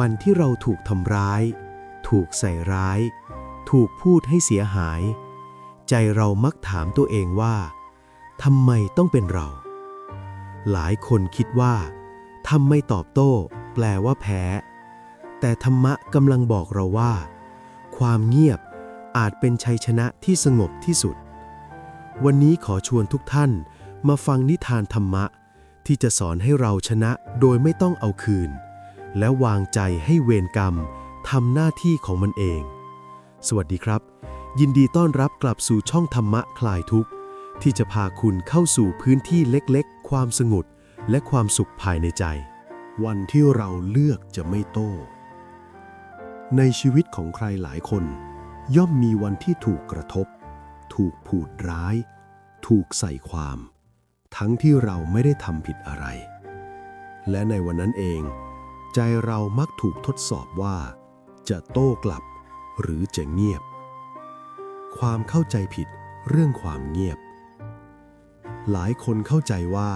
วันที่เราถูกทำร้าย ถูกใส่ร้าย ถูกพูดให้เสียหาย ใจเรามักถามตัวเองว่าทำไมต้องเป็นเรา หลายคนคิดว่าทำไม่ตอบโต้ แปลว่าแพ้ แต่ธรรมะกำลังบอกเราว่า ความเงียบอาจเป็นชัยชนะที่สงบที่สุด วันนี้ขอชวนทุกท่านมาฟังนิทานธรรมะ ที่จะสอนให้เราชนะโดยไม่ต้องเอาคืน และวางใจให้เวรกรรมทำหน้าที่ของมันเอง สวัสดีครับ ยินดีต้อนรับกลับสู่ช่องธรรมะคลายทุกข์ ที่จะพาคุณเข้าสู่พื้นที่เล็กๆ ความสงบและความสุขภายในใจ วันที่เราเลือกจะไม่โต้ ในชีวิตของใครหลายคน ย่อมมีวันที่ถูกกระทบ ถูกผูดร้าย ถูกใส่ความ ทั้งที่เราไม่ได้ทำผิดอะไร และในวันนั้นเอง ใจเรามักถูกทดสอบว่า จะโต้กลับหรือจะเงียบ ความเข้าใจผิดเรื่องความเงียบ หลายคนเข้าใจว่า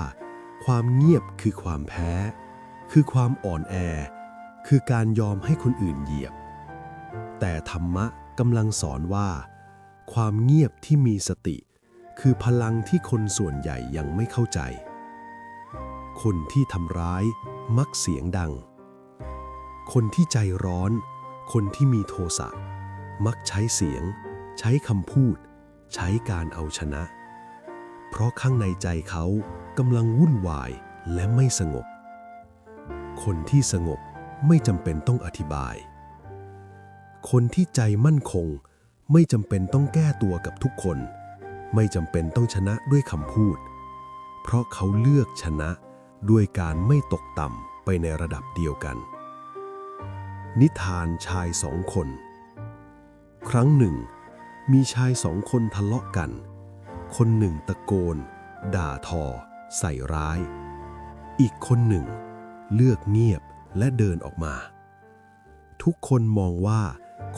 ความเงียบคือความแพ้ คือความอ่อนแอ คือการยอมให้คนอื่นเหยียบ แต่ธรรมะกำลังสอนว่า ความเงียบที่มีสติ คือพลังที่คนส่วนใหญ่ยังไม่เข้าใจ คนที่ทำร้ายมักเสียงดัง คนที่ใจร้อน คนที่มีโทสะ มักใช้เสียง ใช้คำพูด ใช้การเอาชนะ เพราะข้างในใจเขากำลังวุ่นวายและไม่สงบ คนที่สงบไม่จำเป็นต้องอธิบาย คนที่ใจมั่นคง ไม่จำเป็นต้องแก้ตัวกับทุกคน ไม่จำเป็นต้องชนะด้วยคำพูด เพราะเขาเลือกชนะด้วยการไม่ตกต่ำไปในระดับเดียวกัน นิทานชายสองคน ครั้งหนึ่ง มีชายสองคนทะเลาะกัน คนหนึ่งตะโกน ด่าทอ ใส่ร้าย อีกคนหนึ่ง เลือกเงียบและเดินออกมา ทุกคนมองว่า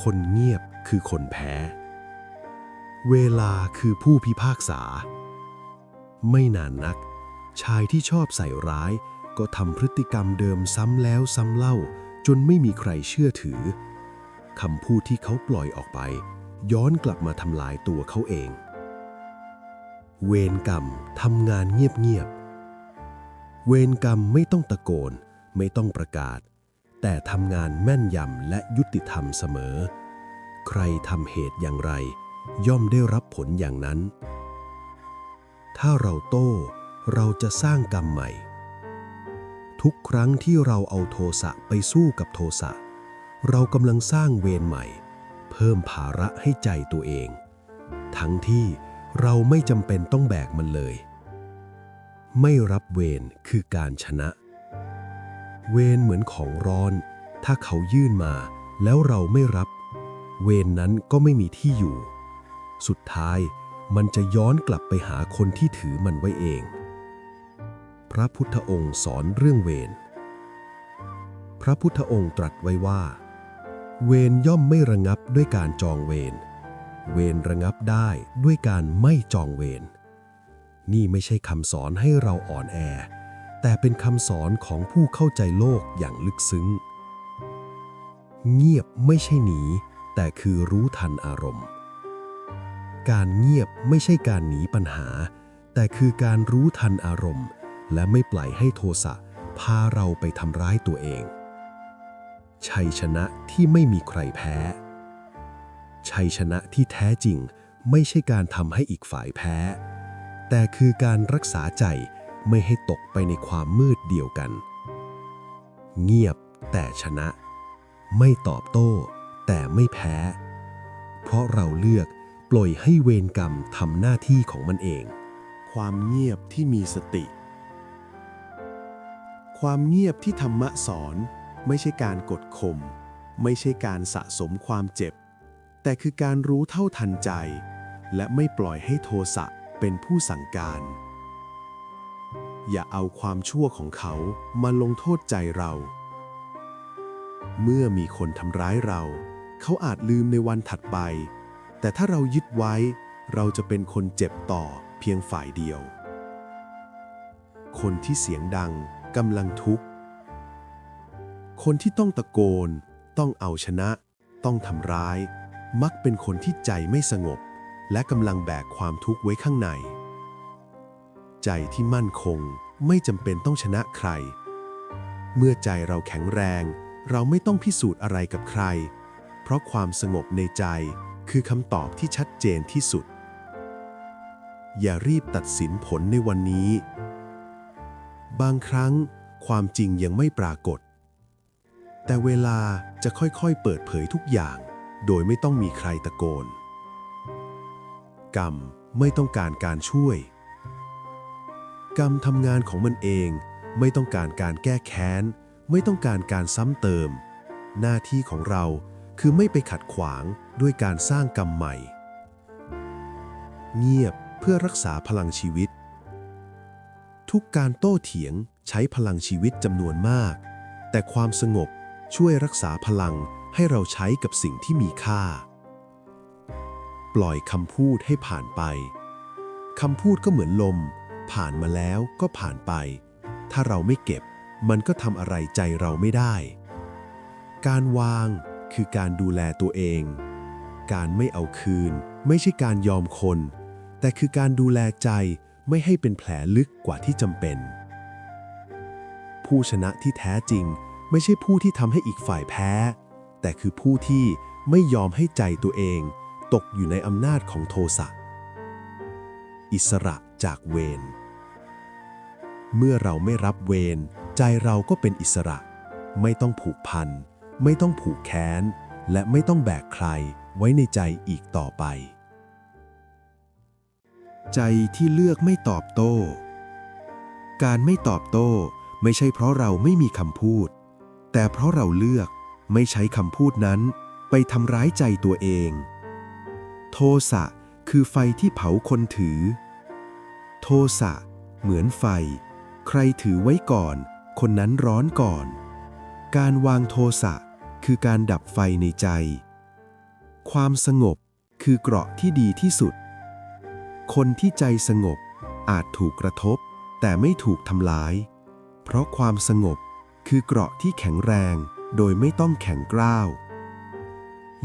คนเงียบคือคนแพ้ เวลาคือผู้พิพากษา ไม่นานนัก ชายที่ชอบใส่ร้าย ก็ทำพฤติกรรมเดิมซ้ำแล้วซ้ำเล่า จนไม่มีใครเชื่อถือคำพูดที่เขาปล่อยออกไป ย้อนกลับมาทำลายตัวเขาเอง เวรกรรมทำงานเงียบๆ เวรกรรมไม่ต้องตะโกน ไม่ต้องประกาศ แต่ทำงานแม่นยำและยุติธรรมเสมอ ใครทำเหตุอย่างไร ย่อมได้รับผลอย่างนั้น ถ้าเราโต้ เราจะสร้างกรรมใหม่ ทุกครั้งที่เราเอาโทสะไปสู้กับโทสะ เรากำลังสร้างเวรใหม่ เพิ่มภาระให้ใจตัวเอง ทั้งที่เราไม่จำเป็นต้องแบกมันเลย ไม่รับเวรคือการชนะ เวรเหมือนของร้อน ถ้าเขายื่นมาแล้วเราไม่รับ เวรนั้นก็ไม่มีที่อยู่ สุดท้ายมันจะย้อนกลับไปหาคนที่ถือมันไว้เอง ระพุทธองค์สอนเรื่องเวร พระพุทธองค์ตรัสไว้ว่า เวรย่อมไม่ระงับด้วยการจองเวร เวรระงับได้ด้วยการไม่จองเวร นี่ไม่ใช่คำสอนให้เราอ่อนแอ แต่เป็นคำสอนของผู้เข้าใจโลกอย่างลึกซึ้ง เงียบไม่ใช่หนี แต่คือรู้ทันอารมณ์ การเงียบไม่ใช่การหนีปัญหา แต่คือการรู้ทันอารมณ์ และไม่ปล่อยให้โทสะพาเราไปทำร้ายตัวเอง ชัยชนะที่ไม่มีใครแพ้ ชัยชนะที่แท้จริงไม่ใช่การทำให้อีกฝ่ายแพ้ แต่คือการรักษาใจไม่ให้ตกไปในความมืดเดียวกัน เงียบแต่ชนะ ไม่ตอบโต้ แต่ไม่แพ้ เพราะเราเลือกปล่อยให้เวรกรรมทำหน้าที่ของมันเอง ความเงียบที่มีสติ ความเงียบที่ธรรมะสอน ไม่ใช่การกดข่มไม่ใช่การสะสมความเจ็บ แต่คือการรู้เท่าทันใจ และไม่ปล่อยให้โทสะเป็นผู้สั่งการ อย่าเอาความชั่วของเขามาลงโทษใจเรา เมื่อมีคนทำร้ายเรา เขาอาจลืมในวันถัดไป แต่ถ้าเรายึดไว้ เราจะเป็นคนเจ็บต่อเพียงฝ่ายเดียว คนที่เสียงดัง กำลังทุกข์ คนที่ต้องตะโกน ต้องเอาชนะ ต้องทำร้าย มักเป็นคนที่ใจไม่สงบ และกำลังแบกความทุกข์ไว้ข้างใน ใจที่มั่นคงไม่จำเป็นต้องชนะใคร เมื่อใจเราแข็งแรง เราไม่ต้องพิสูจน์อะไรกับใคร เพราะความสงบในใจคือคำตอบที่ชัดเจนที่สุด อย่ารีบตัดสินผลในวันนี้ บางครั้งความจริงยังไม่ปรากฏ แต่เวลาจะค่อยๆเปิดเผยทุกอย่าง โดยไม่ต้องมีใครตะโกน กรรมไม่ต้องการการช่วย กรรมทำงานของมันเอง ไม่ต้องการการแก้แค้น ไม่ต้องการการซ้ำเติม หน้าที่ของเราคือไม่ไปขัดขวางด้วยการสร้างกรรมใหม่ เงียบเพื่อรักษาพลังชีวิต ทุกการโต้เถียงใช้พลังชีวิตจำนวนมาก แต่ความสงบช่วยรักษาพลังให้เราใช้กับสิ่งที่มีค่า ปล่อยคำพูดให้ผ่านไปคำพูดก็เหมือนลม ผ่านมาแล้วก็ผ่านไป ถ้าเราไม่เก็บ มันก็ทำอะไรใจเราไม่ได้ การวางคือการดูแลตัวเอง การไม่เอาคืน ไม่ใช่การยอมคน แต่คือการดูแลใจ ไม่ให้เป็นแผลลึกกว่าที่จำเป็น ผู้ชนะที่แท้จริงไม่ใช่ผู้ที่ทำให้อีกฝ่ายแพ้ แต่คือผู้ที่ไม่ยอมให้ใจตัวเอง ตกอยู่ในอำนาจของโทสะ อิสระจากเวร เมื่อเราไม่รับเวรใจเราก็เป็นอิสระ ไม่ต้องผูกพัน ไม่ต้องผูกแค้น และไม่ต้องแบกใครไว้ในใจอีกต่อไป ใจที่เลือกไม่ตอบโต้ การไม่ตอบโต้ไม่ใช่เพราะเราไม่มีคำพูด แต่เพราะเราเลือกไม่ใช้คำพูดนั้น ไปทำร้ายใจตัวเอง โทสะคือไฟที่เผาคนถือ โทสะเหมือนไฟ ใครถือไว้ก่อน คนนั้นร้อนก่อน การวางโทสะคือการดับไฟในใจ ความสงบคือเกราะที่ดีที่สุด คนที่ใจสงบอาจถูกกระทบ แต่ไม่ถูกทำลาย เพราะความสงบคือเกราะที่แข็งแรง โดยไม่ต้องแข็งกร้าว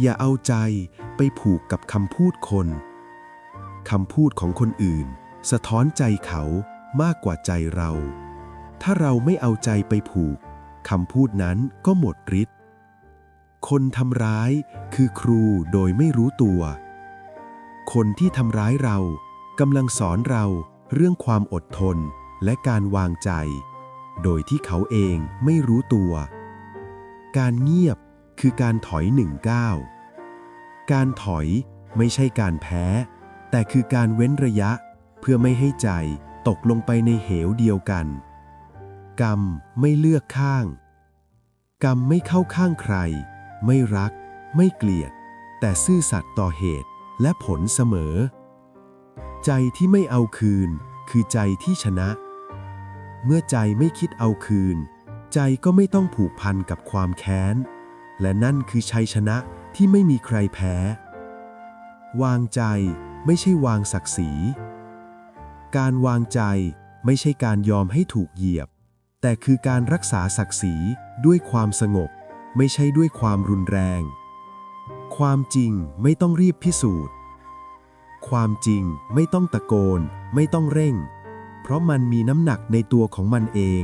อย่าเอาใจไปผูกกับคำพูดคนคำพูดของคนอื่น สะท้อนใจเขามากกว่าใจเรา ถ้าเราไม่เอาใจไปผูกคำพูดนั้นก็หมดฤทธิ์ คนทำร้ายคือครูโดยไม่รู้ตัว คนที่ทำร้ายเรา กำลังสอนเราเรื่องความอดทนและการวางใจ โดยที่เขาเองไม่รู้ตัว การเงียบคือการถอยหนึ่งก้าวการถอยไม่ใช่การแพ้ แต่คือการเว้นระยะเพื่อไม่ให้ใจตกลงไปในเหวเดียวกัน กรรมไม่เลือกข้าง กรรมไม่เข้าข้างใคร ไม่รัก ไม่เกลียด แต่ซื่อสัตย์ต่อเหตุและผลเสมอ ใจที่ไม่เอาคืน คือใจที่ชนะ เมื่อใจไม่คิดเอาคืน ใจก็ไม่ต้องผูกพันกับความแค้น และนั่นคือชัยชนะที่ไม่มีใครแพ้ วางใจไม่ใช่วางศักดิ์ศรี การวางใจไม่ใช่การยอมให้ถูกเหยียบ แต่คือการรักษาศักดิ์ศรีด้วยความสงบ ไม่ใช่ด้วยความรุนแรง ความจริงไม่ต้องรีบพิสูจน์ ความจริงไม่ต้องตะโกน ไม่ต้องเร่ง เพราะมันมีน้ำหนักในตัวของมันเอง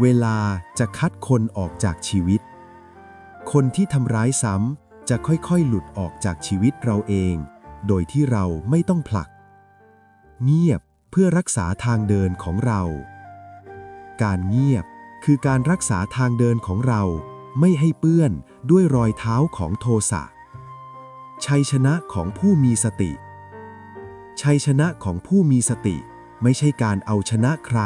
เวลาจะคัดคนออกจากชีวิต คนที่ทำร้ายซ้ำจะค่อยๆหลุดออกจากชีวิตเราเอง โดยที่เราไม่ต้องผลัก เงียบเพื่อรักษาทางเดินของเรา การเงียบคือการรักษาทางเดินของเรา ไม่ให้เปื้อนด้วยรอยเท้าของโทสะ ชัยชนะของผู้มีสติ ชัยชนะของผู้มีสติ ไม่ใช่การเอาชนะใคร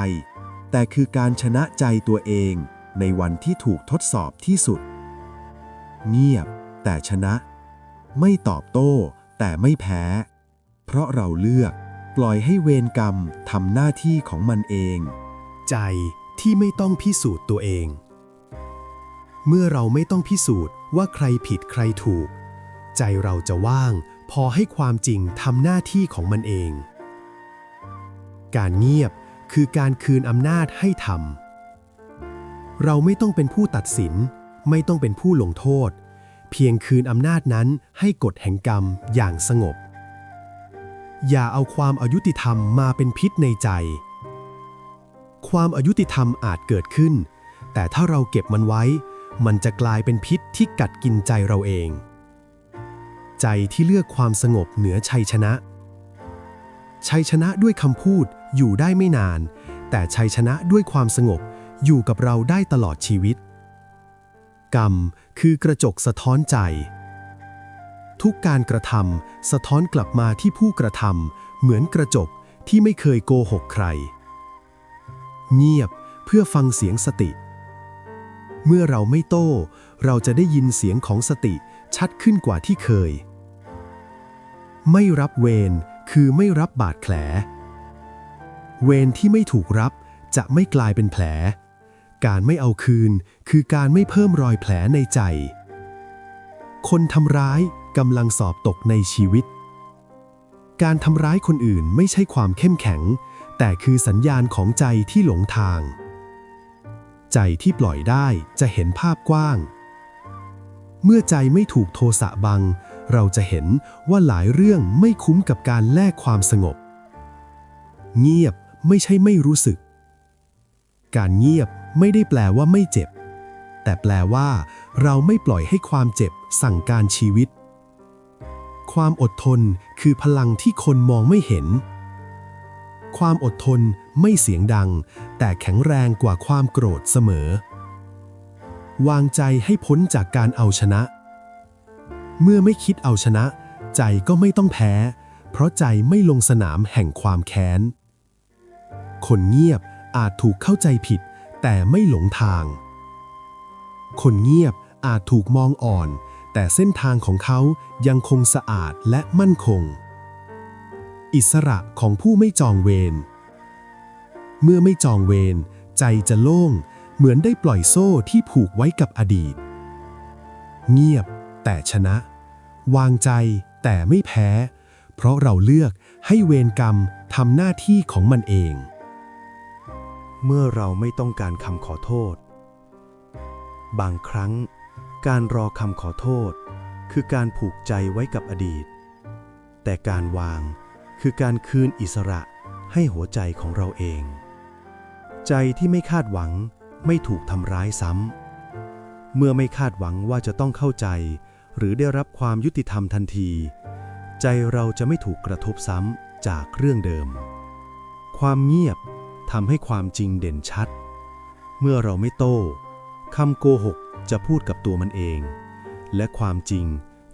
แต่คือการชนะใจตัวเองในวันที่ถูกทดสอบที่สุด เงียบ แต่ชนะ ไม่ตอบโต้ แต่ไม่แพ้ เพราะเราเลือกปล่อยให้เวรกรรมทำหน้าที่ของมันเอง ใจที่ไม่ต้องพิสูจน์ตัวเอง เมื่อเราไม่ต้องพิสูจน์ว่าใครผิดใครถูก ใจเราจะว่าง พอให้ความจริงทำหน้าที่ของมันเอง การเงียบคือการคืนอำนาจให้ทำเราไม่ต้องเป็นผู้ตัดสิน ไม่ต้องเป็นผู้ลงโทษ เพียงคืนอำนาจนั้นให้กฎแห่งกรรมอย่างสงบ อย่าเอาความอายุติธรรมมาเป็นพิษในใจ ความอายุติธรรมอาจเกิดขึ้น แต่ถ้าเราเก็บมันไว้ มันจะกลายเป็นพิษที่กัดกินใจเราเอง ใจที่เลือกความสงบเหนือชัยชนะ ชัยชนะด้วยคำพูดอยู่ได้ไม่นาน แต่ชัยชนะด้วยความสงบอยู่กับเราได้ตลอดชีวิต กรรมคือกระจกสะท้อนใจ ทุกการกระทำสะท้อนกลับมาที่ผู้กระทำเหมือนกระจกที่ไม่เคยโกหกใคร เงียบเพื่อฟังเสียงสติ เมื่อเราไม่โต้ เราจะได้ยินเสียงของสติชัดขึ้นกว่าที่เคย ไม่รับเวรคือไม่รับบาดแผล เวรที่ไม่ถูกรับจะไม่กลายเป็นแผล การไม่เอาคืนคือการไม่เพิ่มรอยแผลในใจ คนทำร้ายกำลังสอบตกในชีวิต การทำร้ายคนอื่นไม่ใช่ความเข้มแข็ง แต่คือสัญญาณของใจที่หลงทาง ใจที่ปล่อยได้จะเห็นภาพกว้าง เมื่อใจไม่ถูกโทสะบัง เราจะเห็นว่าหลายเรื่องไม่คุ้มกับการแลกความสงบ เงียบไม่ใช่ไม่รู้สึก การเงียบไม่ได้แปลว่าไม่เจ็บ แต่แปลว่า เราไม่ปล่อยให้ความเจ็บสั่งการชีวิต ความอดทนคือพลังที่คนมองไม่เห็น ความอดทนไม่เสียงดัง แต่แข็งแรงกว่าความโกรธเสมอ วางใจให้พ้นจากการเอาชนะ เมื่อไม่คิดเอาชนะ ใจก็ไม่ต้องแพ้ เพราะใจไม่ลงสนามแห่งความแค้น คนเงียบอาจถูกเข้าใจผิด แต่ไม่หลงทาง คนเงียบอาจถูกมองอ่อน แต่เส้นทางของเขายังคงสะอาดและมั่นคง อิสระของผู้ไม่จองเวร เมื่อไม่จองเวรใจจะโล่ง เหมือนได้ปล่อยโซ่ที่ผูกไว้กับอดีต เงียบ แต่ชนะ วางใจแต่ไม่แพ้ เพราะเราเลือกให้เวรกรรมทำหน้าที่ของมันเอง เมื่อเราไม่ต้องการคำขอโทษ บางครั้ง การรอคำขอโทษ คือการผูกใจไว้กับอดีต แต่การวางคือการคืนอิสระให้หัวใจของเราเอง ใจที่ไม่คาดหวังไม่ถูกทำร้ายซ้ำเมื่อไม่คาดหวังว่าจะต้องเข้าใจ หรือได้รับความยุติธรรมทันที ใจเราจะไม่ถูกกระทบซ้ำจากเรื่องเดิม ความเงียบทำให้ความจริงเด่นชัด เมื่อเราไม่โต้คำโกหกจะพูดกับตัวมันเอง และความจริง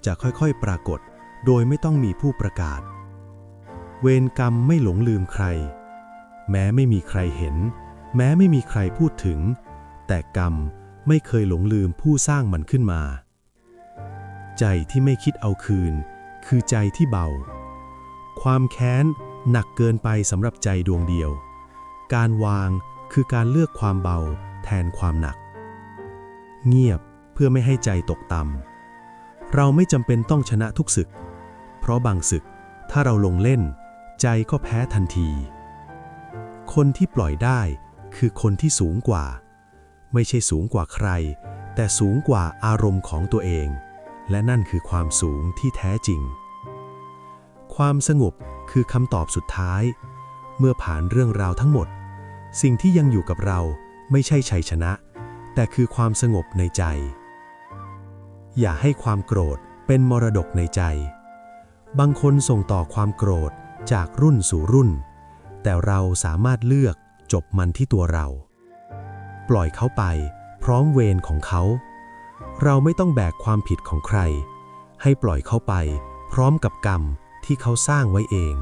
จะค่อยๆปรากฏโดยไม่ต้องมีผู้ประกาศ เวรกรรมไม่หลงลืมใคร แม้ไม่มีใครเห็น แม้ไม่มีใครพูดถึง แต่กรรมไม่เคยหลงลืมผู้สร้างมันขึ้นมา ใจที่ไม่คิดเอาคืน คือใจที่เบา ความแค้นหนักเกินไปสำหรับใจดวงเดียว การวางคือการเลือกความเบาแทนความหนัก เงียบเพื่อไม่ให้ใจตกต่ำเราไม่จำเป็นต้องชนะทุกศึก เพราะบางศึกถ้าเราลงเล่น ใจก็แพ้ทันที คนที่ปล่อยได้คือคนที่สูงกว่า ไม่ใช่สูงกว่าใคร แต่สูงกว่าอารมณ์ของตัวเอง และนั่นคือความสูงที่แท้จริง ความสงบคือคำตอบสุดท้าย เมื่อผ่านเรื่องราวทั้งหมด สิ่งที่ยังอยู่กับเราไม่ใช่ชัยชนะ แต่คือความสงบในใจ อย่าให้ความโกรธเป็นมรดกในใจ บางคนส่งต่อความโกรธจากรุ่นสู่รุ่น แต่เราสามารถเลือกจบมันที่ตัวเรา ปล่อยเขาไปพร้อมเวรของเขา เราไม่ต้องแบกความผิดของใคร ให้ปล่อยเขาไป พร้อมกับกรรมที่เขาสร้างไว้เอง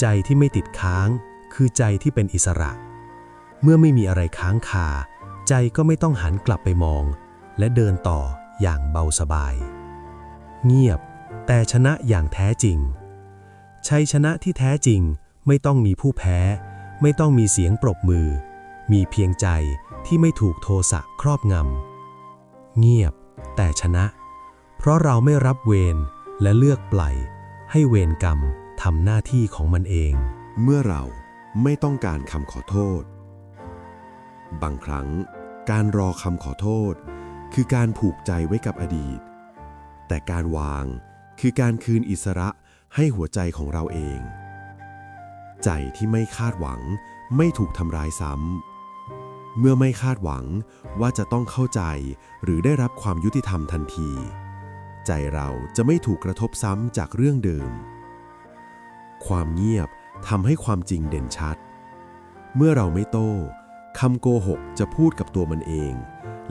ใจที่ไม่ติดค้าง คือใจที่เป็นอิสระ เมื่อไม่มีอะไรค้างคา ใจก็ไม่ต้องหันกลับไปมอง และเดินต่ออย่างเบาสบาย เงียบ แต่ชนะอย่างแท้จริง ชัยชนะที่แท้จริงไม่ต้องมีผู้แพ้ ไม่ต้องมีเสียงปรบมือ มีเพียงใจที่ไม่ถูกโทสะครอบงำ เงียบ แต่ชนะ เพราะเราไม่รับเวรและเลือกปล่อยให้เวรกรรมทำหน้าที่ของมันเอง เมื่อเราไม่ต้องการคำขอโทษ บางครั้งการรอคำขอโทษ คือการผูกใจไว้กับอดีต แต่การวางคือการคืนอิสระให้หัวใจของเราเอง ใจที่ไม่คาดหวังไม่ถูกทำร้ายซ้ำ เมื่อไม่คาดหวังว่าจะต้องเข้าใจหรือได้รับความยุติธรรมทันที ใจเราจะไม่ถูกกระทบซ้ำจากเรื่องเดิม ความเงียบทำให้ความจริงเด่นชัด เมื่อเราไม่โต้คำโกหกจะพูดกับตัวมันเอง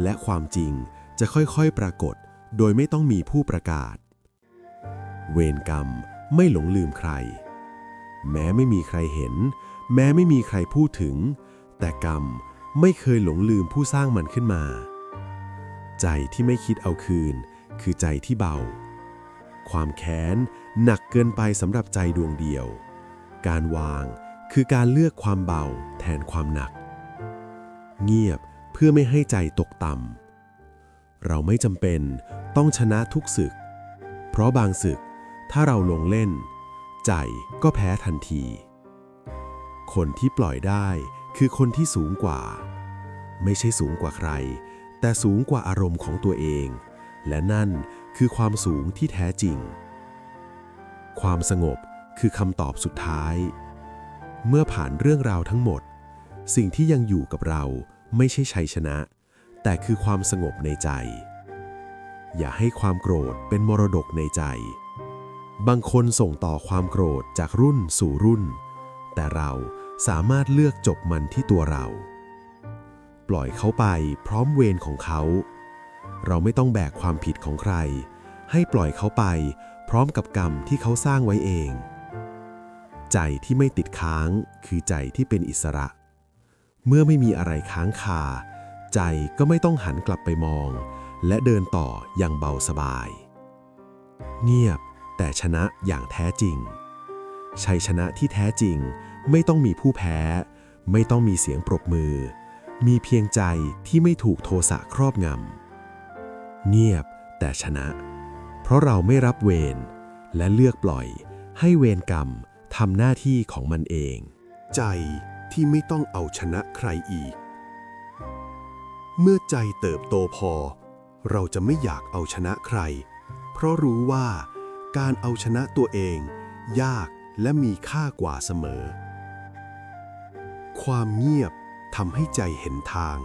และความจริงจะค่อยๆปรากฏ โดยไม่ต้องมีผู้ประกาศ เวรกรรมไม่หลงลืมใคร แม้ไม่มีใครเห็น แม้ไม่มีใครพูดถึง แต่กรรม ไม่เคยหลงลืมผู้สร้างมันขึ้นมา ใจที่ไม่คิดเอาคืน คือใจที่เบา ความแค้นหนักเกินไปสำหรับใจดวงเดียว การวางคือการเลือกความเบาแทนความหนัก เงียบเพื่อไม่ให้ใจตกต่ำเราไม่จำเป็นต้องชนะทุกศึก เพราะบางศึกถ้าเราลงเล่น ใจก็แพ้ทันที คนที่ปล่อยได้ คือคนที่สูงกว่า ไม่ใช่สูงกว่าใคร แต่สูงกว่าอารมณ์ของตัวเอง และนั่นคือความสูงที่แท้จริง ความสงบคือคำตอบสุดท้าย เมื่อผ่านเรื่องราวทั้งหมด สิ่งที่ยังอยู่กับเราไม่ใช่ชัยชนะ แต่คือความสงบในใจ อย่าให้ความโกรธเป็นมรดกในใจ บางคนส่งต่อความโกรธจากรุ่นสู่รุ่น แต่เรา สามารถเลือกจบมันที่ตัวเรา ปล่อยเขาไปพร้อมเวรของเขา เราไม่ต้องแบกความผิดของใคร ให้ปล่อยเขาไปพร้อมกับกรรมที่เขาสร้างไว้เอง ใจที่ไม่ติดค้างคือใจที่เป็นอิสระ เมื่อไม่มีอะไรค้างคา ใจก็ไม่ต้องหันกลับไปมอง และเดินต่ออย่างเบาสบาย เงียบแต่ชนะอย่างแท้จริงชัยชนะที่แท้จริง ไม่ต้องมีผู้แพ้ ไม่ต้องมีเสียงปรบมือ มีเพียงใจที่ไม่ถูกโทสะครอบงำ เงียบแต่ชนะ เพราะเราไม่รับเวรและเลือกปล่อย ให้เวรกรรมทำหน้าที่ของมันเอง ใจที่ไม่ต้องเอาชนะใครอีก เมื่อใจเติบโตพอ เราจะไม่อยากเอาชนะใคร เพราะรู้ว่าการเอาชนะตัวเอง ยากและมีค่ากว่าเสมอ ความเงียบทำให้ใจเห็นทาง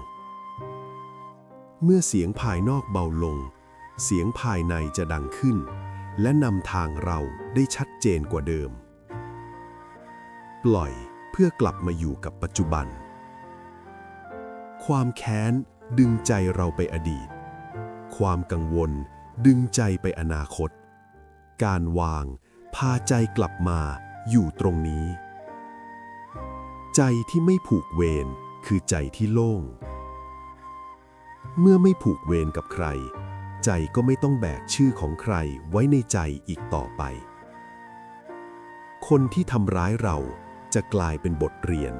เมื่อเสียงภายนอกเบาลง เสียงภายในจะดังขึ้น และนำทางเราได้ชัดเจนกว่าเดิม ปล่อยเพื่อกลับมาอยู่กับปัจจุบัน ความแค้นดึงใจเราไปอดีต ความกังวลดึงใจไปอนาคต การวางพาใจกลับมาอยู่ตรงนี้ ใจที่ไม่ผูกเวรคือใจที่โล่ง เมื่อไม่ผูกเวรกับใคร ใจก็ไม่ต้องแบกชื่อของใครไว้ในใจอีกต่อไป คนที่ทำร้ายเราจะกลายเป็นบทเรียน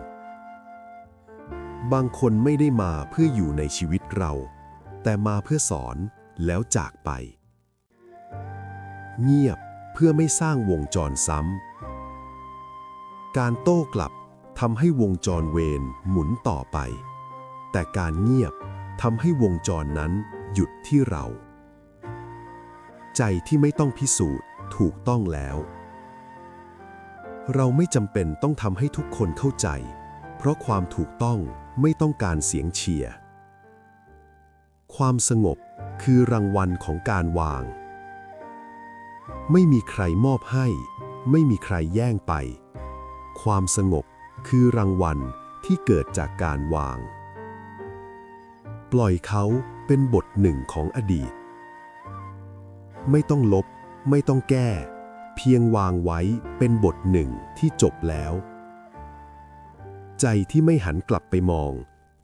บางคนไม่ได้มาเพื่ออยู่ในชีวิตเรา แต่มาเพื่อสอนแล้วจากไป เงียบเพื่อไม่สร้างวงจรซ้ำการโต้กลับ ทำให้วงจรเวรหมุนต่อไป แต่การเงียบทำให้วงจรนั้นหยุดที่เรา ใจที่ไม่ต้องพิสูจน์ถูกต้องแล้ว เราไม่จำเป็นต้องทำให้ทุกคนเข้าใจ เพราะความถูกต้องไม่ต้องการเสียงเชียร์ ความสงบคือรางวัลของการวาง ไม่มีใครมอบให้ ไม่มีใครแย่งไป ความสงบ คือรางวัลที่เกิดจากการวาง ปล่อยเขาเป็นบทหนึ่งของอดีต ไม่ต้องลบ ไม่ต้องแก้ เพียงวางไว้เป็นบทหนึ่งที่จบแล้ว ใจที่ไม่หันกลับไปมอง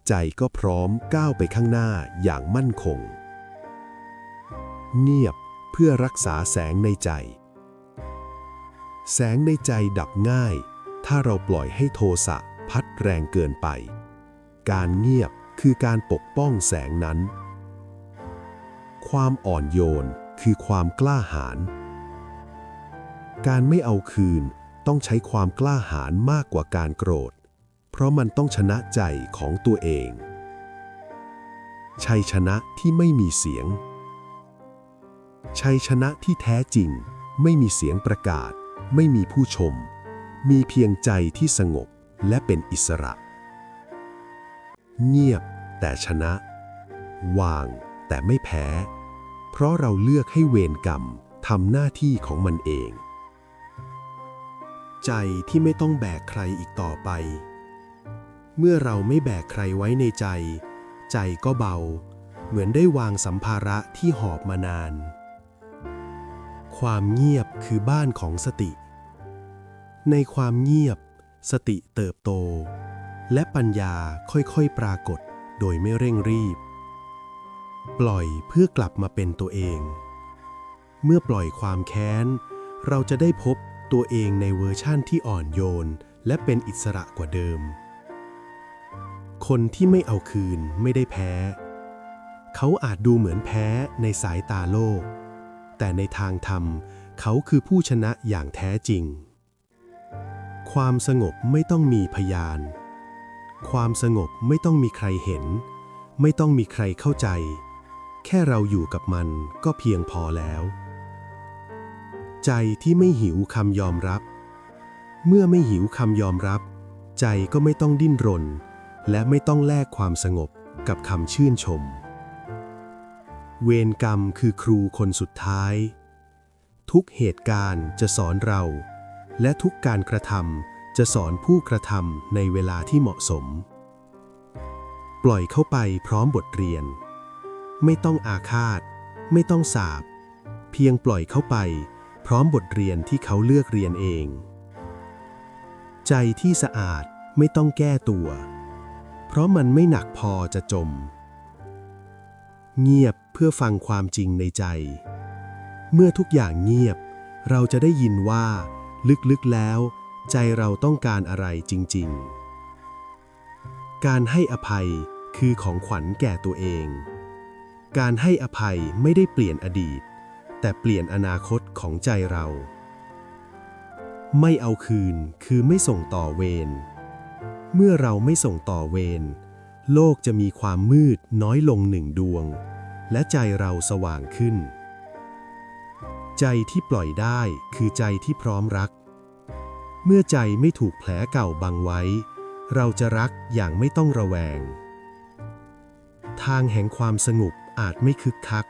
ใจก็พร้อมก้าวไปข้างหน้าอย่างมั่นคง เงียบเพื่อรักษาแสงในใจ แสงในใจดับง่าย ถ้าเราปล่อยให้โทสะพัดแรงเกินไป การเงียบคือการปกป้องแสงนั้น ความอ่อนโยนคือความกล้าหาญ การไม่เอาคืนต้องใช้ความกล้าหาญมากกว่าการโกรธ เพราะมันต้องชนะใจของตัวเอง ชัยชนะที่ไม่มีเสียง ชัยชนะที่แท้จริง ไม่มีเสียงประกาศ ไม่มีผู้ชม มีเพียงใจที่สงบและเป็นอิสระ เงียบแต่ชนะ วางแต่ไม่แพ้ เพราะเราเลือกให้เวรกรรมทำหน้าที่ของมันเอง ใจที่ไม่ต้องแบกใครอีกต่อไป เมื่อเราไม่แบกใครไว้ในใจ ใจก็เบา เหมือนได้วางสัมภาระที่หอบมานาน ความเงียบคือบ้านของสติ ในความเงียบ สติเติบโต และปัญญาค่อยๆปรากฏโดยไม่เร่งรีบ ปล่อยเพื่อกลับมาเป็นตัวเอง เมื่อปล่อยความแค้น เราจะได้พบตัวเองในเวอร์ชั่นที่อ่อนโยน และเป็นอิสระกว่าเดิม คนที่ไม่เอาคืนไม่ได้แพ้ เขาอาจดูเหมือนแพ้ในสายตาโลก แต่ในทางธรรมเขาคือผู้ชนะอย่างแท้จริง ความสงบไม่ต้องมีพยาน ความสงบไม่ต้องมีใครเห็น ไม่ต้องมีใครเข้าใจ แค่เราอยู่กับมันก็เพียงพอแล้ว ใจที่ไม่หิวคำยอมรับ เมื่อไม่หิวคำยอมรับ ใจก็ไม่ต้องดิ้นรน และไม่ต้องแลกความสงบกับคำชื่นชม เวรกรรมคือครูคนสุดท้าย ทุกเหตุการณ์จะสอนเรา และทุกการกระทำจะสอนผู้กระทำในเวลาที่เหมาะสม ปล่อยเข้าไปพร้อมบทเรียน ไม่ต้องอาฆาต ไม่ต้องสาบ เพียงปล่อยเข้าไปพร้อมบทเรียนที่เขาเลือกเรียนเอง ใจที่สะอาดไม่ต้องแก้ตัว เพราะมันไม่หนักพอจะจม เงียบเพื่อฟังความจริงในใจ เมื่อทุกอย่างเงียบ เราจะได้ยินว่า ลึกๆแล้ว ใจเราต้องการอะไรจริงๆ การให้อภัยคือของขวัญแก่ตัวเอง การให้อภัยไม่ได้เปลี่ยนอดีต แต่เปลี่ยนอนาคตของใจเรา ไม่เอาคืนคือไม่ส่งต่อเวร เมื่อเราไม่ส่งต่อเวร โลกจะมีความมืดน้อยลงหนึ่งดวง และใจเราสว่างขึ้น ใจที่ปล่อยได้คือใจที่พร้อมรัก เมื่อใจไม่ถูกแผลเก่าบังไว้ เราจะรักอย่างไม่ต้องระแวง ทางแห่งความสงบอาจไม่คึกคัก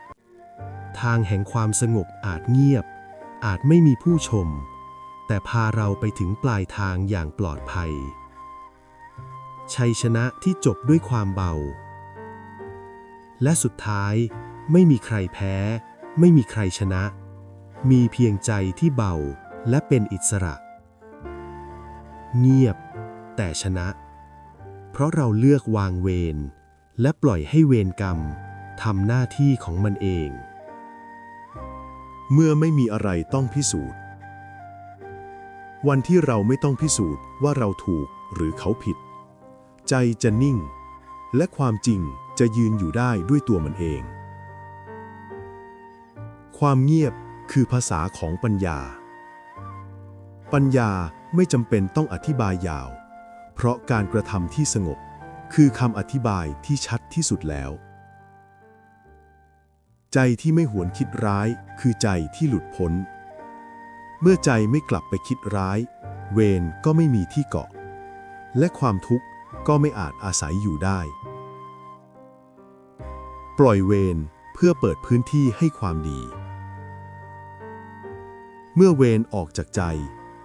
ทางแห่งความสงบอาจเงียบ อาจไม่มีผู้ชม แต่พาเราไปถึงปลายทางอย่างปลอดภัย ชัยชนะที่จบด้วยความเบา และสุดท้าย ไม่มีใครแพ้ ไม่มีใครชนะ มีเพียงใจที่เบาและเป็นอิสระ เงียบ แต่ชนะ เพราะเราเลือกวางเวรและปล่อยให้เวรกรรมทำหน้าที่ของมันเอง เมื่อไม่มีอะไรต้องพิสูจน์ วันที่เราไม่ต้องพิสูจน์ว่าเราถูกหรือเขาผิด ใจจะนิ่ง และความจริงจะยืนอยู่ได้ด้วยตัวมันเอง ความเงียบ คือภาษาของปัญญา ปัญญาไม่จำเป็นต้องอธิบายยาว เพราะการกระทำที่สงบ คือคำอธิบายที่ชัดที่สุดแล้ว ใจที่ไม่หวนคิดร้าย คือใจที่หลุดพ้น เมื่อใจไม่กลับไปคิดร้าย เวรก็ไม่มีที่เกาะ และความทุกข์ก็ไม่อาจอาศัยอยู่ได้ ปล่อยเวรเพื่อเปิดพื้นที่ให้ความดี เมื่อเวรออกจากใจ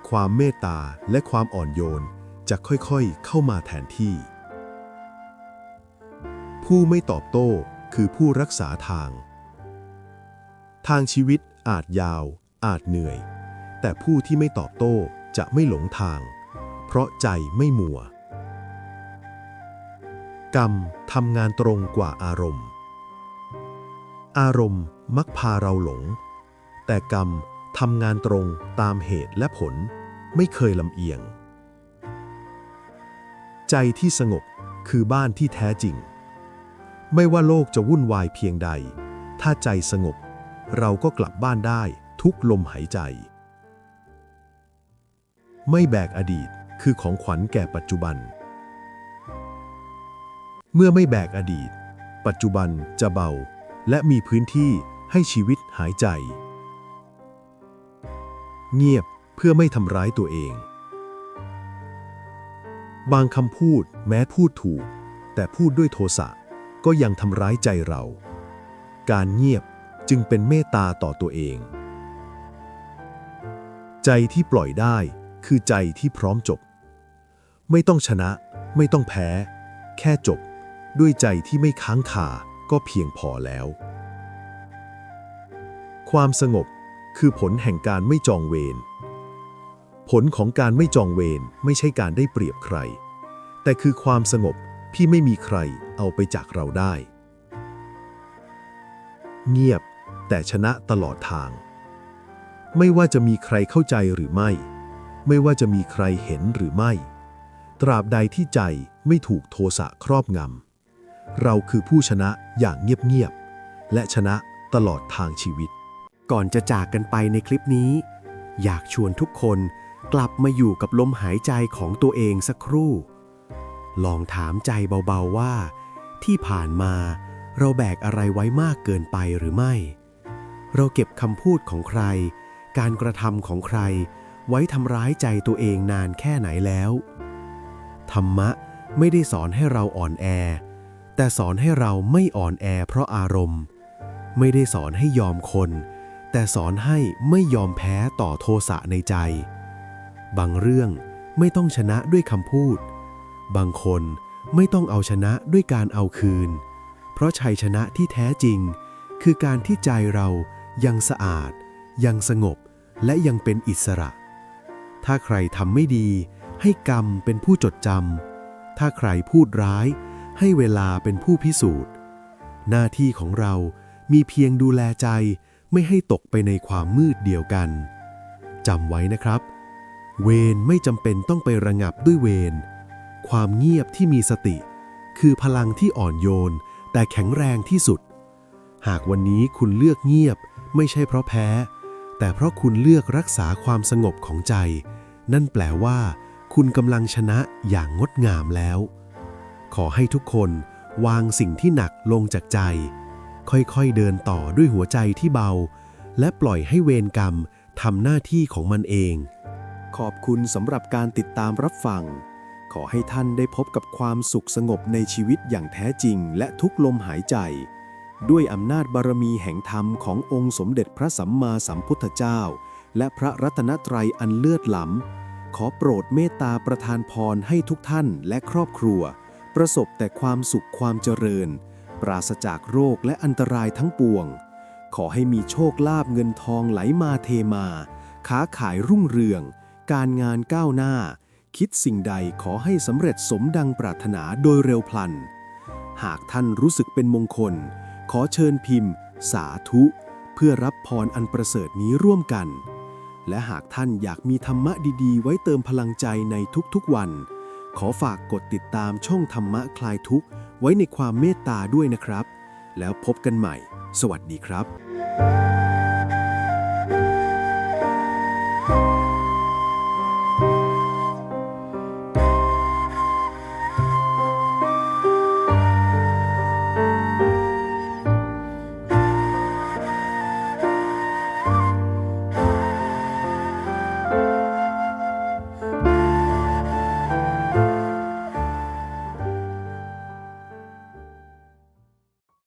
ความเมตตาและความอ่อนโยนจะค่อยๆเข้ามาแทนที่ ผู้ไม่ตอบโต้คือผู้รักษาทาง ทางชีวิตอาจยาว อาจเหนื่อย แต่ผู้ที่ไม่ตอบโต้จะไม่หลงทาง เพราะใจไม่มัว กรรมทำงานตรงกว่าอารมณ์ อารมณ์มักพาเราหลง แต่กรรม ทำงานตรงตามเหตุและผล ไม่เคยลำเอียง ใจที่สงบคือบ้านที่แท้จริง ไม่ว่าโลกจะวุ่นวายเพียงใด ถ้าใจสงบ เราก็กลับบ้านได้ทุกลมหายใจ ไม่แบกอดีตคือของขวัญแก่ปัจจุบัน เมื่อไม่แบกอดีต ปัจจุบันจะเบา และมีพื้นที่ให้ชีวิตหายใจ เงียบเพื่อไม่ทำร้ายตัวเอง บางคำพูดแม้พูดถูก แต่พูดด้วยโทสะก็ยังทำร้ายใจเรา การเงียบจึงเป็นเมตตาต่อตัวเอง ใจที่ปล่อยได้คือใจที่พร้อมจบ ไม่ต้องชนะ ไม่ต้องแพ้ แค่จบ ด้วยใจที่ไม่ค้างคาก็เพียงพอแล้ว ความสงบ คือผลแห่งการไม่จองเวร ผลของการไม่จองเวรไม่ใช่การได้เปรียบใคร แต่คือความสงบที่ไม่มีใครเอาไปจากเราได้ เงียบแต่ชนะตลอดทาง ไม่ว่าจะมีใครเข้าใจหรือไม่ ไม่ว่าจะมีใครเห็นหรือไม่ ตราบใดที่ใจไม่ถูกโทสะครอบงำ เราคือผู้ชนะอย่างเงียบๆและชนะตลอดทางชีวิต ก่อนจะจากกันไปในคลิปนี้ อยากชวนทุกคนกลับมาอยู่กับลมหายใจของตัวเองสักครู่ ลองถามใจเบาๆว่า ที่ผ่านมาเราแบกอะไรไว้มากเกินไปหรือไม่ เราเก็บคำพูดของใคร การกระทำของใคร ไว้ทำร้ายใจตัวเองนานแค่ไหนแล้ว ธรรมะไม่ได้สอนให้เราอ่อนแอ แต่สอนให้เราไม่อ่อนแอเพราะอารมณ์ ไม่ได้สอนให้ยอมคน แต่สอนให้ไม่ยอมแพ้ต่อโทสะในใจ บางเรื่องไม่ต้องชนะด้วยคำพูด บางคนไม่ต้องเอาชนะด้วยการเอาคืน เพราะชัยชนะที่แท้จริง คือการที่ใจเรายังสะอาด ยังสงบ และยังเป็นอิสระ ถ้าใครทำไม่ดี ให้กรรมเป็นผู้จดจำ ถ้าใครพูดร้าย ให้เวลาเป็นผู้พิสูจน์ หน้าที่ของเรามีเพียงดูแลใจ ไม่ให้ตกไปในความมืดเดียวกันจำไว้นะครับ เวรไม่จำเป็นต้องไประงับด้วยเวรความเงียบที่มีสติ คือพลังที่อ่อนโยน แต่แข็งแรงที่สุด หากวันนี้คุณเลือกเงียบ ไม่ใช่เพราะแพ้ แต่เพราะคุณเลือกรักษาความสงบของใจ นั่นแปลว่า คุณกำลังชนะอย่างงดงามแล้ว ขอให้ทุกคนวางสิ่งที่หนักลงจากใจ ค่อยๆเดินต่อด้วยหัวใจที่เบา และปล่อยให้เวรกรรมทำหน้าที่ของมันเอง ขอบคุณสำหรับการติดตามรับฟัง ขอให้ท่านได้พบกับความสุขสงบในชีวิตอย่างแท้จริง และทุกลมหายใจ ด้วยอำนาจบารมีแห่งธรรมขององค์สมเด็จพระสัมมาสัมพุทธเจ้า และพระรัตนตรัยอันเลือดหล้ำขอโปรดเมตตาประทานพรให้ทุกท่านและครอบครัว ประสบแต่ความสุขความเจริญ ปราศจากโรคและอันตรายทั้งปวง ขอให้มีโชคลาภเงินทองไหลมาเทมา ค้าขายรุ่งเรือง การงานก้าวหน้า คิดสิ่งใดขอให้สำเร็จสมดังปรารถนาโดยเร็วพลัน หากท่านรู้สึกเป็นมงคล ขอเชิญพิมพ์ สาธุ เพื่อรับพรอันประเสริฐนี้ร่วมกัน และหากท่านอยากมีธรรมะดีๆ ไว้เติมพลังใจในทุกๆวัน ขอฝากกดติดตามช่องธรรมะคลายทุกข์ ไว้ในความเมตตาด้วยนะครับ แล้วพบกันใหม่ สวัสดีครับ